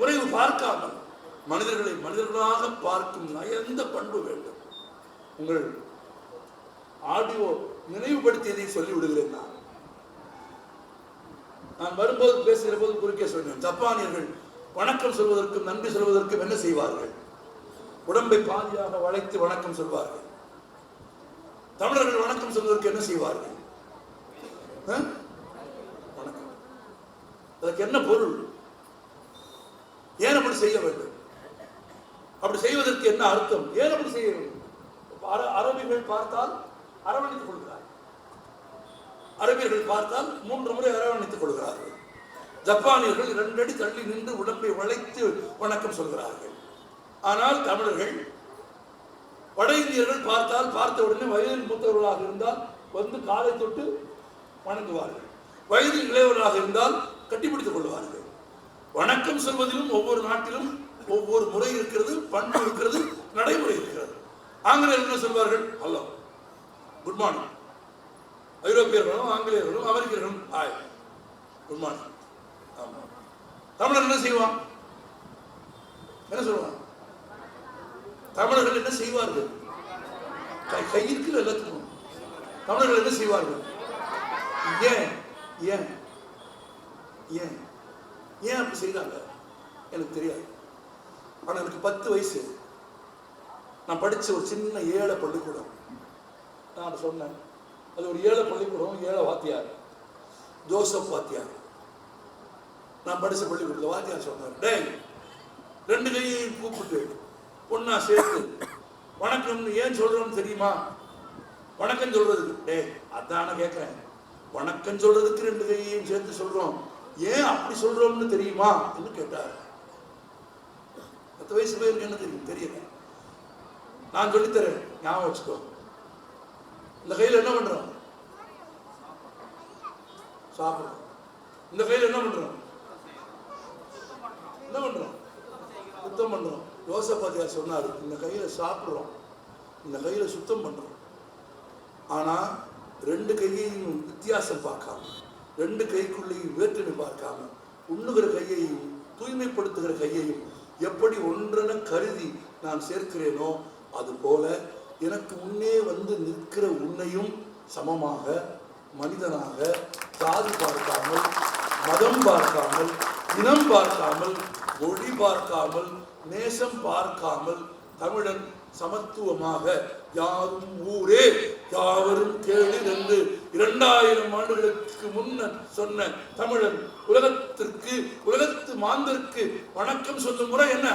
குறைவு பார்க்காமல் மனிதர்களை மனிதர்களாக பார்க்கும் நயந்த பண்பு வேண்டும்? உங்கள் ஆடியோ நினைவுபடுத்தியதை சொல்லிவிடுகிறேன் நான். நான் வரும்போது பேசுகிற போது குறுக்கே சொன்னேன் ஜப்பானியர்கள் வணக்கம் சொல்வதற்கும் நன்றி சொல்வதற்கும் என்ன செய்வார்கள்? உடம்பை பாதியாக வளைத்து வணக்கம் சொல்வார்கள். தமிழர்கள் வணக்கம் சொல்வதற்கு என்ன செய்வார்கள்? வணக்கம். அதற்கு என்ன பொருள் ஏன் அப்படி செய்ய வேண்டும் அப்படி செய்வதற்கு என்ன அர்த்தம். ஏன் அப்படி செய்ய வேண்டும் அரபிகள் பார்த்தால் அரவணைத்துக் கொள்கிறார் அரபியர்கள் பார்த்தால் மூன்று முறை அரவணைத்துக் கொள்கிறார்கள். ஜப்பானியர்கள் இரண்டடி தள்ளி நின்று உடம்பை வளைத்து வணக்கம் சொல்கிறார்கள். ஆனால் தமிழர்கள் வட இந்தியர்கள் பார்த்தால் பார்த்த உடனே வயதில் மூத்தவர்களாக இருந்தால் வந்து காலை தொட்டு வணங்குவார்கள். வயதில் இளையவர்களாக இருந்தால் கட்டிப்பிடித்துக் கொள்வார்கள். வணக்கம் சொல்வதிலும் ஒவ்வொரு நாட்டிலும் ஒவ்வொரு முறை இருக்கிறது பண்பு இருக்கிறது நடைமுறை இருக்கிறது ஆங்கிலேயர்கள் என்ன சொல்வார்கள்? ஹலோ குட் மார்னிங் ஐரோப்பியர்களும் ஆங்கிலேயர்களும் அமெரிக்கர்களும் ஆய் குட் மார்னிங் ஆமா. தமிழர் என்ன செய்வான்? என்ன சொல்லுவான் தமிழர்கள் என்ன செய்வார்கள்? கை கையிற்கு எல்லாத்துக்கும். தமிழர்கள் என்ன செய்வார்கள்? ஏன்? ஏன்? ஏன்? ஏன் அப்படி செய்தாங்க? எனக்கு தெரியாது. ஆனால் எனக்கு பத்து வயசு. நான் படித்த ஒரு சின்ன ஏழை பள்ளிக்கூடம். நான் சொன்னேன். அது ஒரு ஏழை பள்ளிக்கூடம் ஏழை வாத்தியார். ஜோசப் வாத்தியார். நான் படித்த பள்ளிக்கூடத்தில் வாத்தியார் சொன்னார் டேய் ரெண்டு கையையும் கூப்பிட்டு ஒன்னா சேர்த்து வணக்கம்னு ஏன் சொல்றோம்னு தெரியுமா? வணக்கம் சொல்றதுக்கு. டேய் அதான கேட்கிறேன் வணக்கம் சொல்றதுக்கு ரெண்டு கையையும் சேர்த்து சொல்றோம். ஏன் அப்படி சொல்றோம்னு தெரியுமா? என்று கேட்டார். பத்து வயசு பேருக்கு என்ன தெரியும் தெரியல. நான் சொல்லித்தரேன். ஞாபகம் வச்சுக்கோ. இந்த கையில் என்ன பண்றோம்? சாப்பிடுறோம். இந்த கையில் என்ன பண்றோம்? என்ன பண்றோம்? சுத்தம் பண்றோம். யோசபாத்தியார் சொன்னார் இந்த கையில சாப்பிடுறோம். இந்த கையில சுத்தம் பண்றோம். ஆனா ரெண்டு கையையும் வித்தியாசம் பார்க்காம ரெண்டு கைக்குள்ளேயும் வேற்றுமை பார்க்காம உண்ணுகிற கையையும் தூய்மைப்படுத்துகிற கையையும் எப்படி ஒன்றென கருதி நான் சேர்க்கிறேனோ அது போல எனக்கு முன்னே வந்து நிற்கிற உன்னையும் சமமாக மனிதனாக சாதி பார்க்காமல் மதம் பார்க்காமல் இனம் பார்க்காமல் மொழி பார்க்காமல் நேசம் பார்க்காமல் தமிழன் சமத்துவமாக யாரும் ஊரே யாவரும் கேடு என்று இரண்டாயிரம் ஆண்டுகளுக்கு முன்னர் சொன்ன தமிழன் உலகத்திற்கு உலகத்து மாந்தருக்கு வணக்கம் சொல்லும் முறை என்ன?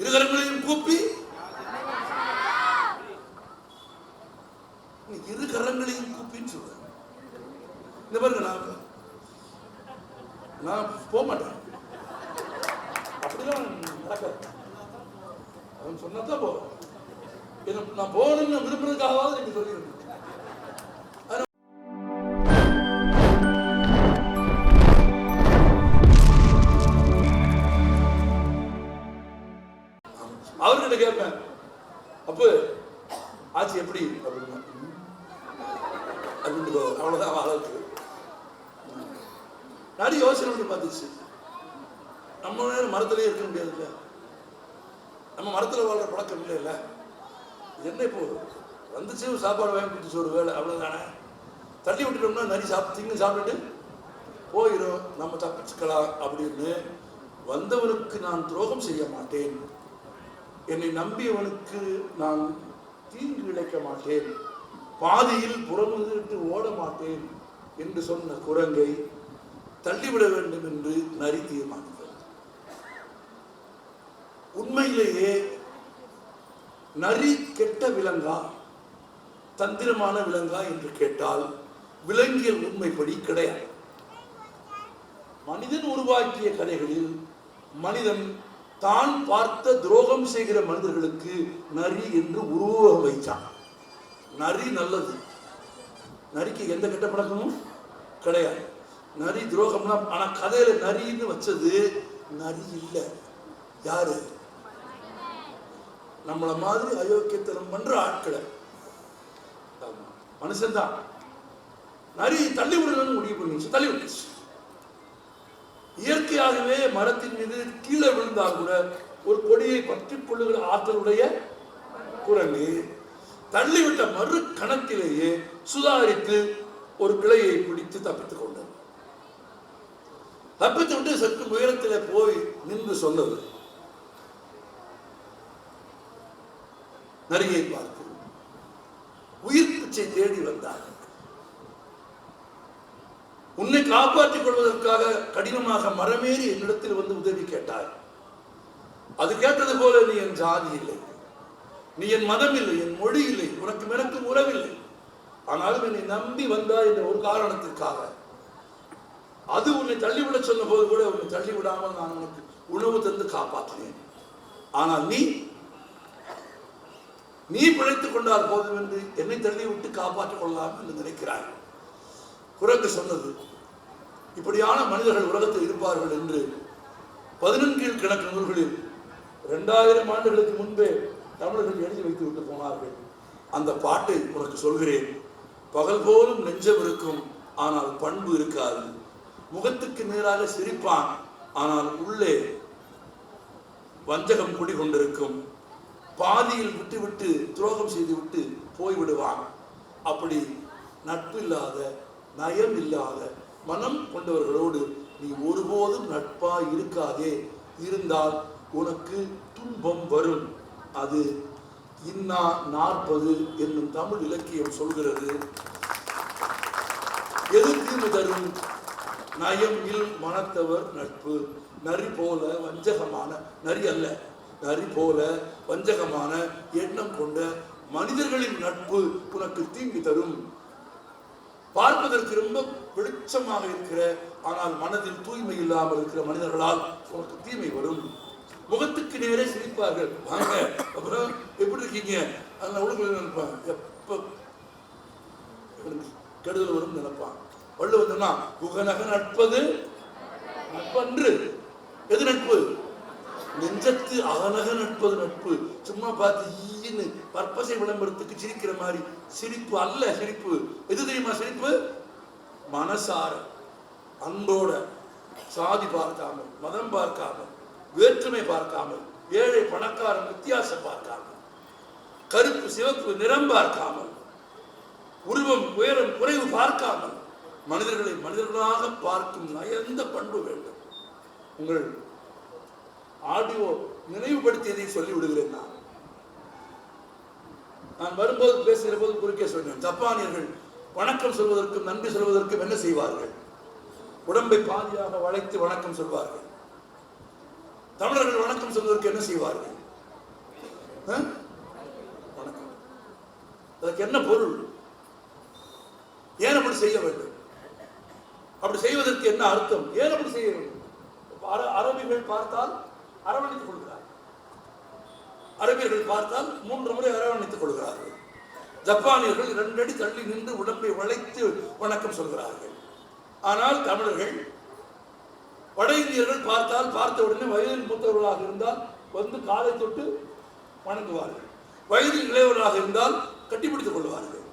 இருகரங்களையும் கூப்பி. நீ இரு கரங்களையும் கூப்பின்னு சொல்றேன் இந்த பாருங்க நான் நான் போக மாட்டேன். அப்படிலாம் நடக்காது. அவன் சொன்னதான் போவேன் நான் போகணும்னு விரும்புறதுக்காகவாவது நீங்க சொல்லியிருந்தேன் பேர் மரத்திலே இருக்க முடியாதுல்ல. நம்ம மரத்துல வாழ்கிற பழக்கம் இல்லை இல்லை என்ன இப்போ வந்துச்சு சாப்பாடு வாங்கி கொடுத்துச்சு ஒரு வேலை அவ்வளோதானே தள்ளி விட்டுட்டோம்னா நரி சாப்பிட்டு திங்க சாப்பிட்டுட்டு போயிடும் நம்ம தப்பிச்சுக்கலாம் அப்படின்னு வந்தவனுக்கு நான் துரோகம் செய்ய மாட்டேன். என்னை நம்பியவனுக்கு நான் தீங்கு இழைக்க மாட்டேன். பாதியில் புறமுதிட்டு ஓட மாட்டேன் என்று சொன்ன குரங்கை தள்ளிவிட வேண்டும் என்று நரி தீர்மானித்தது உண்மையிலேயே நரி கெட்ட விலங்கா தந்திரமான விலங்கா என்று கேட்டால் விலங்கியல் உண்மைப்படி கிடையாது. மனிதன் உருவாக்கிய கதைகளில் மனிதன் தான் பார்த்த துரோகம் செய்கிற மனிதர்களுக்கு நரி என்று உருவகம் வைத்தான். நரி நல்லது. நரிக்கு எந்த கெட்ட பழக்கமும் கிடையாது. நரி துரோகம்னா ஆனா கதையில நரின்னு வச்சது நரி இல்லை. யாரு? நம்மள மாதிரி அயோக்கியத்தனம் பண்ற ஆட்களை. மனுஷன் மனுஷன்தான். நரி தள்ளி விடணும்னு முடிவு பண்ணிச்சு தள்ளி விட்டுச்சு. இயற்கையாகவே மரத்தின் மீது கீழே விழுந்தால் கூட ஒரு கொடியை பற்றி கொள்ளுகிற ஆற்றலுடைய குரங்கு தள்ளிவிட்ட மறு கணத்திலேயே சுதாரித்து ஒரு கிளையை பிடித்து தப்பித்துக் கொண்டது. தப்பித்து விட்டு சற்று உயரத்திலே போய் நின்று சொன்னது நரியை பார்த்து உயிர் பிச்சை தேடி வந்தார். உன்னை காப்பாற்றிக் கொள்வதற்காக கடினமாக மரமேறி என்னிடத்தில் வந்து உதவி கேட்டாய். அது கேட்டது போல நீ என் ஜாதி இல்லை. நீ என் மதம் இல்லை என் மொழி இல்லை உனக்கு எனக்கும் உறவில்லை. ஆனாலும் என்னை நம்பி வந்தாய் என்ற ஒரு காரணத்திற்காக. அது உன்னை தள்ளிவிட சொன்ன போது கூட உன்னை தள்ளி விடாமல் நான் உனக்கு உணவு தந்து காப்பாற்றினேன். ஆனால் நீ நீ பிழைத்துக் கொண்டால் போதும் என்று என்னை தள்ளி விட்டு காப்பாற்றிக் கொள்ளலாம் என்று நினைக்கிறாய் குரங்கு சொன்னது இப்படியான மனிதர்கள் உலகத்தில் இருப்பார்கள் என்று பதினெண்கீழ் கணக்கு நூல்களில் இரண்டாயிரம் ஆண்டுகளுக்கு முன்பே தமிழர்கள் எழுதி வைத்து விட்டு போனார்கள். அந்த பாட்டை உனக்கு சொல்கிறேன். பகல் போலும் நெஞ்சம் இருக்கும் ஆனால் பண்பு இருக்காது. முகத்துக்கு நேராக சிரிப்பான் ஆனால் உள்ளே வஞ்சகம் குடிகொண்டிருக்கும். பாதியில் விட்டுவிட்டு துரோகம் செய்துவிட்டு போய்விடுவான். அப்படி நட்பு இல்லாத நயம் இல்லாத மனம் கொண்டவர்களோடு நீ ஒருபோதும் நட்பா இருக்காதே. இருந்தால் உனக்கு துன்பம் வரும். அது இன்னா நாற்பது என்னும் தமிழ் இலக்கியம் சொல்கிறது. எது தீர்வு தரும் நயம் இல் மனத்தவர் நட்பு. நரி போல வஞ்சகமான நரி அல்ல நரி போல வஞ்சகமான எண்ணம் கொண்ட மனிதர்களின் நட்பு உனக்கு தீங்கு தரும். பார்ப்பதற்கு ரொம்ப வெளிச்சமாக இருக்கிற ஆனால் மனதில் தூய்மை இல்லாமல் இருக்கிற மனிதர்களால் உனக்கு தீமை வரும். முகத்துக்கு நேரே சிரிப்பார்கள். வாங்க அப்புறம் எப்படி இருக்கீங்க? அதில் உடம்புல நினைப்பான் எப்போ கெடுதல் வரும் நினைப்பான் வள்ளுவன் சொன்னா புகநக நட்பது நட்பன்று. எது நட்பு? நெஞ்சத்து அகநக நட்பது நட்பு. சும்மா பார்த்து ஈன்னு பற்பசை விளம்பரத்துக்கு சிரிக்கிற மாதிரி சிரிப்பு அல்ல சிரிப்பு. எது தெரியுமா சிரிப்பு? மனசார அன்போட சாதி பார்க்காமல் மதம் பார்க்காமல் வேற்றுமை பார்க்காமல் ஏழை பணக்காரன் வித்தியாசம் பார்க்காமல் கருப்பு சிவப்பு நிறம் பார்க்காமல் உருவம் உயரம் குறைவு பார்க்காமல் மனிதர்களை மனிதர்களாக பார்க்கும் நயந்த பண்பு வேண்டும். உங்கள் ஆடியோ நினைவுபடுத்தியதை சொல்லி விடுகிறேன் நான். நான் வரும்போது பேசுகிற போது குறுக்கே சொன்னேன் ஜப்பானியர்கள் வணக்கம் சொல்வதற்கும் நன்றி சொல்வதற்கும் என்ன செய்வார்கள்? உடம்பை பாதியாக வளைத்து வணக்கம் சொல்வார்கள். தமிழர்கள் வணக்கம் சொல்வதற்கு என்ன செய்வார்கள்? வணக்கம். அதற்கு என்ன பொருள்? ஏன் அப்படி செய்ய வேண்டும்? அப்படி செய்வதற்கு என்ன அர்த்தம்? ஏன் அப்படி செய்ய வேண்டும்? அரபிகள் பார்த்தால் அரவணைத்துக் கொள்கிறார். அரபியர்கள் பார்த்தால் மூன்று முறை அரவணைத்துக் கொள்கிறார்கள். ஜப்பானியர்கள் இரண்டடி தள்ளி நின்று உடம்பை வளைத்து வணக்கம் சொல்கிறார்கள். ஆனால் தமிழர்கள் வட இந்தியர்கள் பார்த்தால் பார்த்த உடனே வயதில் மூத்தவர்களாக இருந்தால் வந்து காலை தொட்டு வணங்குவார்கள். வயதில் இளையவர்களாக இருந்தால் கட்டிப்பிடித்துக் கொள்வார்கள்.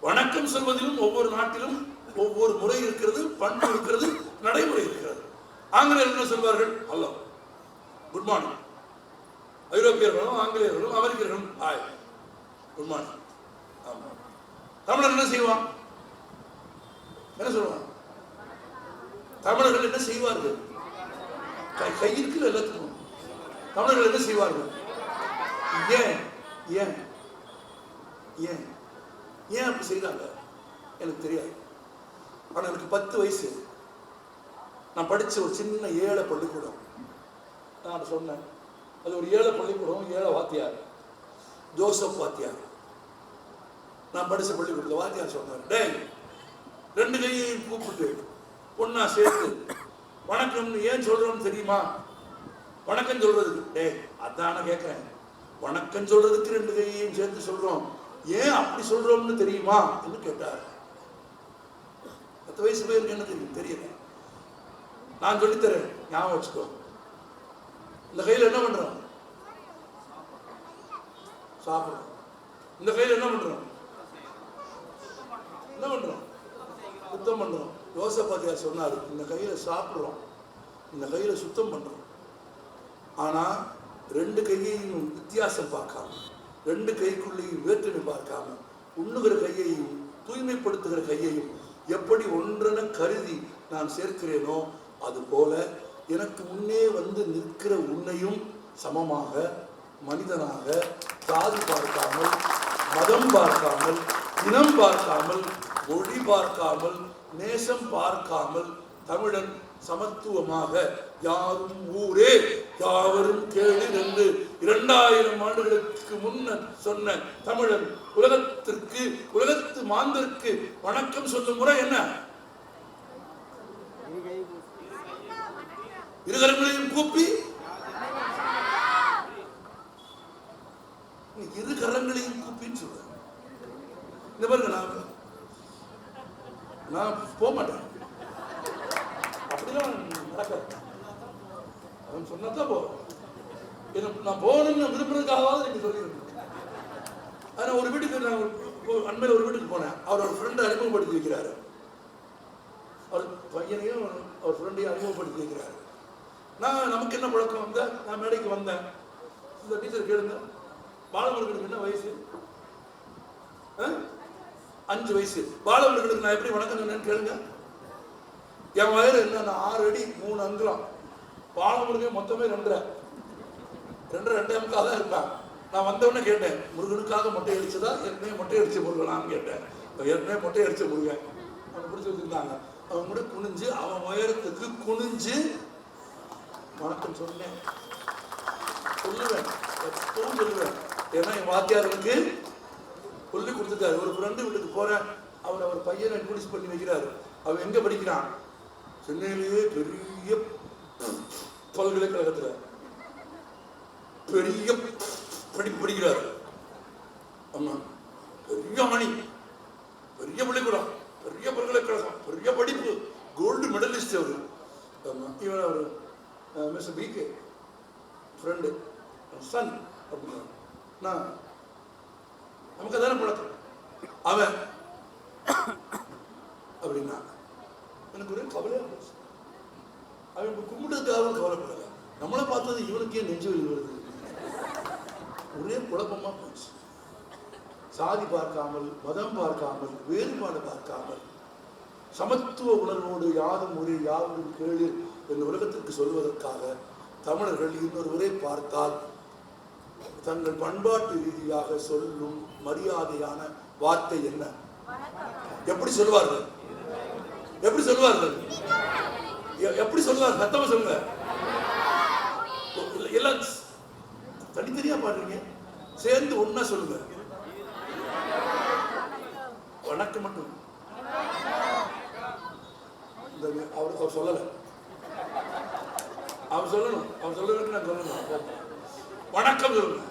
வணக்கம் சொல்வதிலும் ஒவ்வொரு நாட்டிலும் ஒவ்வொரு முறை இருக்கிறது பண்பு இருக்கிறது நடைமுறை இருக்கிறது. ஆங்கிலேயர்கள் என்ன சொல்வார்கள்? அல்லோ. குட் மார்னிங் ஐரோப்பியர்களும் ஆங்கிலேயர்களும் அமெரிக்கர்களும் ஹாய் குட் மார்னிங் ஆமா. தமிழர் என்ன செய்வான் என்ன சொல்லுவான் தமிழர்கள் என்ன செய்வார்கள்? கை கையிற்கு எல்லாத்துக்கும். தமிழர்கள் என்ன செய்வார்கள்? ஏன்? ஏன்? ஏன்? ஏன் அப்படி செய்தாங்க எனக்கு தெரியாது. ஆனால் எனக்கு பத்து வயசு. நான் படித்த ஒரு சின்ன ஏழை பள்ளிக்கூடம். நான் சொன்னேன். அது ஒரு ஏழை பள்ளிக்கூடம் ஏழை வாத்தியார். ஜோசப் வாத்தியார். நான் படிச்ச பள்ளிக்கூடத்தில் வாத்தியார் சொன்னார் டேய் ரெண்டு கையையும் கூப்பிட்டு பொண்ணா சேர்த்து வணக்கம்னு ஏன் சொல்றோம்னு தெரியுமா? வணக்கம் சொல்றதுக்கு. டேய் அதான கேட்குறேன் வணக்கம் சொல்றதுக்கு ரெண்டு கையையும் சேர்த்து சொல்றோம். ஏன் அப்படி சொல்றோம்னு தெரியுமா? என்று கேட்டார். பத்து வயசு பேருக்கு என்ன தெரியும்? தெரியல. நான் சொல்லித்தரேன். ஞாபகம் வச்சுக்கோ. இந்த கையில் என்ன பண்றோம் சாப்பிடுறோம் இந்த கையில் என்ன பண்றோம் என்ன பண்றோம் சுத்தம் பண்றோம் யோசபாத்தியார் சொன்னார் இந்த கையில சாப்பிடுறோம். இந்த கையில சுத்தம் பண்றோம். ஆனா ரெண்டு கையையும் வித்தியாசம் பார்க்காம ரெண்டு கைக்குள்ளேயும் வேற்றுமை பார்க்காம உண்ணுகிற கையையும் தூய்மைப்படுத்துகிற கையையும் எப்படி ஒன்றென கருதி நான் சேர்க்கிறேனோ அது போல எனக்கு முன்னே வந்து நிற்கிற உன்னையும் சமமாக மனிதனாக ஜாதி பார்க்காமல் மதம் பார்க்காமல் இனம் பார்க்காமல் மொழி பார்க்காமல் நேசம் பார்க்காமல் தமிழன் சமத்துவமாக யாரும் ஊரே யாவரும் கேளு என்று இரண்டாயிரம் ஆண்டுகளுக்கு முன்னர் சொன்ன தமிழன் உலகத்திற்கு உலகத்து மாந்தருக்கு வணக்கம் சொல்லும் முறை என்ன? இருகரங்களையும் கூப்பி. நீ இரு கரங்களையும் கூப்பின்னு சொல்ற. இந்த பாருங்க நான் நான் போக மாட்டேன். அப்படிலாம் நடக்காது. அவன் சொன்னதான் போ எனக்கு நான் போகணும்னு விரும்புறதுக்காகவாவது எனக்கு சொல்லியிருக்கேன் ஆனா ஒரு வீட்டுக்கு நான் அண்மையில் ஒரு வீட்டுக்கு போனேன். அவர் ஒரு ஃப்ரெண்டை அறிமுகப்படுத்தி வைக்கிறாரு அவர் பையனையும் அவர் ஃப்ரெண்டையும் அறிமுகப்படுத்தி வைக்கிறாரு நான் நமக்கு என்ன பழக்கம் வந்த? நான் மேடைக்கு வந்தேன். இந்த டீச்சர் கேளுங்க. பாலமுருகனுக்கு என்ன வயசு? ஆ? அஞ்சு வயசு. பாலமுருகனுக்கு நான் எப்படி வணக்கம் சொன்னேன்னு கேளுங்க. என் வயது என்ன ஆறு அடி மூணு அங்குலம். பாலமுருகன் மொத்தமே ரெண்டரை. ரெண்டரை ரெண்டே முக்கால் தான் இருப்பேன். நான் வந்தவொடனே கேட்டேன் முருகனுக்காக மொட்டை அடிச்சதா? ஏற்கனவே மொட்டை அடிச்ச முருகனான்னு கேட்டேன். ஏற்கனவே மொட்டை அடிச்ச முருகன் அவன் பிடிச்சி வச்சிருந்தாங்க அவன் கூட குனிஞ்சு அவன் உயரத்துக்கு குனிஞ்சு வணக்கம் சொன்னேன் சொல்லுவேன். எப்பவும் சொல்லுவேன். ஏன்னா என் வாத்தியாருக்கு சொல்லி கொடுத்துட்டாரு. ஒரு ஃப்ரெண்டு வீட்டுக்கு போறேன். அவர் அவர் பையனை இன்ட்ரோடியூஸ் பண்ணி வைக்கிறாரு. அவன் எங்க படிக்கிறான்? சென்னையிலேயே பெரிய பல்கலைக்கழகத்தில் பெரிய படிப்பு படிக்கிறாரு. ஆமா. பெரிய மணி. பெரிய பள்ளிக்கூடம். பெரிய பல்கலைக்கழகம். பெரிய படிப்பு. கோல்டு மெடலிஸ்ட் அவரு. ஆமா. இவன் மிஸ்டர் பிகே ஃப்ரெண்டு சன் அப்படின்னா நான் நமக்கு தானே பழக்கம்? அவன் அப்படின்னா எனக்கு ஒரே கவலையாக போச்சு. அவன் இப்போ கும்பிட்டதுக்காக கவலைப்படல. நம்மளை பார்த்தது இவனுக்கே நெஞ்சு வருது. ஒரே குழப்பமா போச்சு. சாதி பார்க்காமல் மதம் பார்க்காமல் வேறுபாடு பார்க்காமல் சமத்துவ உணர்வோடு யாரும் ஒரே யாரும் கேளு என்று உலகத்திற்கு சொல்வதற்காக தமிழர்கள் இன்னொருவரை பார்த்தால் தங்கள் பண்பாட்டு ரீதியாக சொல்லும் மரியாதையான வார்த்தை என்ன? எப்படி சொல்வார்கள்? எப்படி சொல்வார்கள்? எ- எப்படி சொல்வார் சத்தமா சொல்லுங்க. எல்லாம் தனித்தனியா பாடுறீங்க. சேர்ந்து ஒன்னா சொல்லுங்க. வணக்கம் மட்டும் இந்த அவர் அவர் சொல்லல. அவர் சொல்லணும். அவர் சொல்லணும்னு நான் சொல்லணும். வணக்கம் சொல்லுங்க